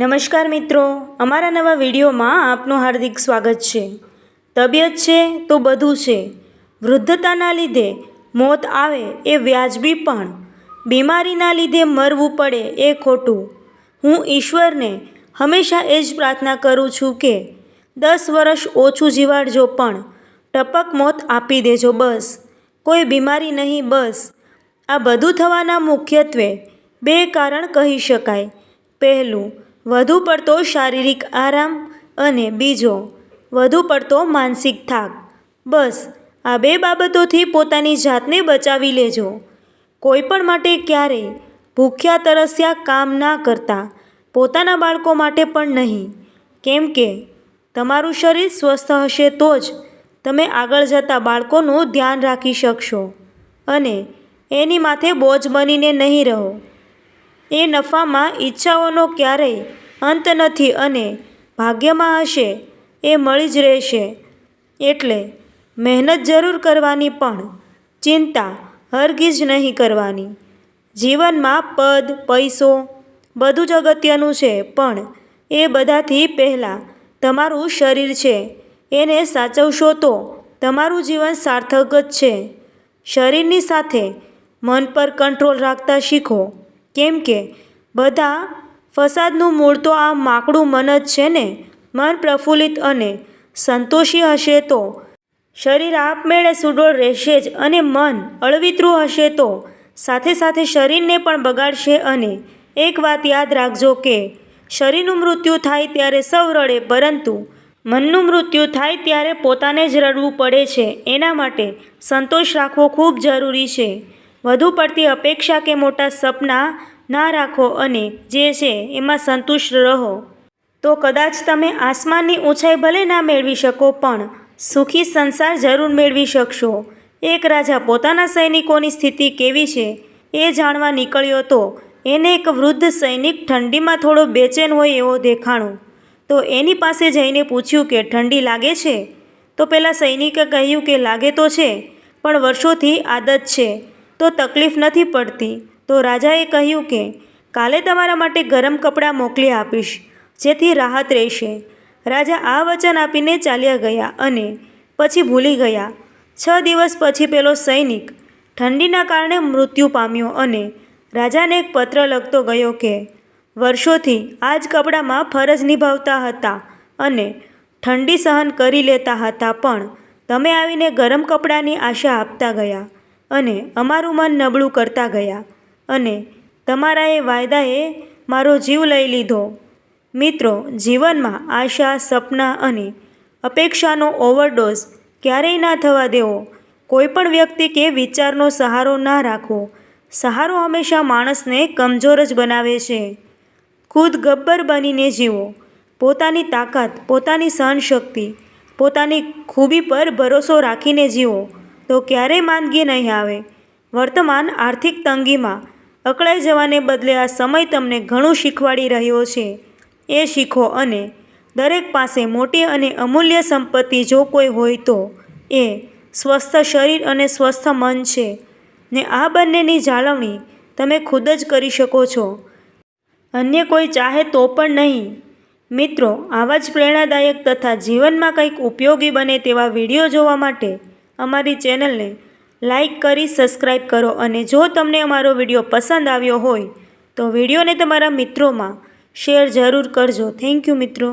નમસ્કાર મિત્રો, અમારા નવા વિડીયોમાં આપનું હાર્દિક સ્વાગત છે. તબિયત છે તો બધું છે. વૃદ્ધતાના લીધે મોત આવે એ વ્યાજબી પણ. બીમારીના લીધે મરવું પડે એ ખોટું. હું ઈશ્વરને હંમેશા એ જ પ્રાર્થના કરું છું કે દસ વર્ષ ઓછું જીવાડજો પણ. ટપક મોત આપી દેજો બસ. કોઈ બીમારી નહીં બસ. આ બધું થવાના મુખ્યત્વે બે કારણ કહી શકાય. પહેલું વધુ પડતો શારીરિક આરામ અને બીજો વધુ પડતો માનસિક થાક. બસ, આ બે બાબતોથી પોતાની જાતને બચાવી લેજો. કોઈ પણ માટે ક્યારેય ભૂખ્યા તરસ્યા કામ ના કરતા, પોતાના બાળકો માટે પણ નહીં. કેમ કે, તમારું શરીર સ્વસ્થ હશે તો જ તમે આગળ જતાં બાળકોનું ધ્યાન રાખી શકશો અને એની માથે બોજ બનીને નહીં રહો. એ નફામાં ઈચ્છાઓનો ક્યારેય અંત નથી અને ભાગ્યમાં હશે એ મળી જ રહેશે. એટલે મહેનત જરૂર કરવાની પણ ચિંતા હરગીજ નહીં કરવાની. જીવનમાં પદ, પૈસો બધું જ અગત્યનું છે, પણ એ બધાથી પહેલાં તમારું શરીર છે. એને સાચવશો તો તમારું જીવન સાર્થક જ છે. શરીરની સાથે મન પર કંટ્રોલ રાખતા શીખો. કેમ કે બધા ફસાદનું મૂળ તો આ માકડું મન જ છે ને? મન પ્રફુલ્લિત અને સંતોષી હશે તો? શરીર આપમેળે સુડોળ રહેશે જ અને મન અળવિતરું હશે તો? સાથે સાથે શરીરને પણ બગાડશે અને એક વાત યાદ રાખજો કે શરીરનું મૃત્યુ થાય ત્યારે સૌ રડે, પરંતુ મનનું મૃત્યુ થાય ત્યારે પોતાને જ રડવું પડે છે. એના માટે સંતોષ રાખવો ખૂબ જરૂરી છે. વધુ પડતી અપેક્ષા કે મોટા સપના ના રાખો અને જે છે એમાં સંતુષ્ટ રહો. તો કદાચ તમે આસમાનની ઊંચાઈ ભલે ના મેળવી શકો, પણ સુખી સંસાર જરૂર મેળવી શકશો. એક રાજા પોતાના સૈનિકોની સ્થિતિ કેવી છે એ જાણવા નીકળ્યો તો એને એક વૃદ્ધ સૈનિક ઠંડીમાં થોડો બેચેન હોય એવો દેખાણો. તો એની પાસે જઈને પૂછ્યું કે, ઠંડી લાગે છે? તો પેલા સૈનિકે કહ્યું કે, લાગે તો છે, પણ વર્ષોથી આદત છે. તો તકલીફ નથી પડતી. તો રાજાએ કહ્યું કે, કાલે તમારા માટે ગરમ કપડાં મોકલી આપીશ, જેથી રાહત રહેશે. રાજા આ વચન આપીને ચાલ્યા ગયા અને પછી ભૂલી ગયા. છ દિવસ પછી પેલો સૈનિક ઠંડીના કારણે મૃત્યુ પામ્યો અને રાજાને એક પત્ર લખતો ગયો કે, વર્ષોથી આ જ કપડામાં ફરજ નિભાવતા હતા અને ઠંડી સહન કરી લેતા હતા, પણ તમે આવીને ગરમ કપડાની આશા આપતા ગયા. અને અમારું મન નબળું કરતા ગયા અને તમારા એ વાયદાએ મારો જીવ લઈ લીધો. મિત્રો, જીવનમાં આશા, સપના અને અપેક્ષાનો ઓવરડોઝ ક્યારેય ના થવા દેવો. કોઈપણ વ્યક્તિ કે વિચારનો સહારો ના રાખો સહારો હંમેશા માણસને કમજોર જ બનાવે છે. ખુદ ગબ્બર બનીને જીવો. પોતાની તાકાત, પોતાની સહનશક્તિ, પોતાની ખૂબી પર ભરોસો રાખીને જીવો. તો ક્યારેય માંદગી નહીં આવે? વર્તમાન આર્થિક તંગીમાં અકળાઈ જવાને બદલે આ સમય તમને ઘણું શીખવાડી રહ્યો છે. એ શીખો અને દરેક પાસે મોટી અને અમૂલ્ય સંપત્તિ જો કોઈ હોય તો એ સ્વસ્થ શરીર અને સ્વસ્થ મન છે ને આ બંનેની જાળવણી તમે ખુદ જ કરી શકો છો. અન્ય કોઈ ચાહે તો પણ નહીં. મિત્રો, આવા જ પ્રેરણાદાયક તથા જીવનમાં કંઈક ઉપયોગી બને તેવા વીડિયો જોવા માટે અમારી ચેનલને લાઈક કરી સબસ્ક્રાઈબ કરો અને જો તમને અમારો વીડિયો પસંદ આવ્યો હોય તો વિડીયોને તમારા મિત્રોમાં શેર જરૂર કરજો. થેન્ક યુ મિત્રો.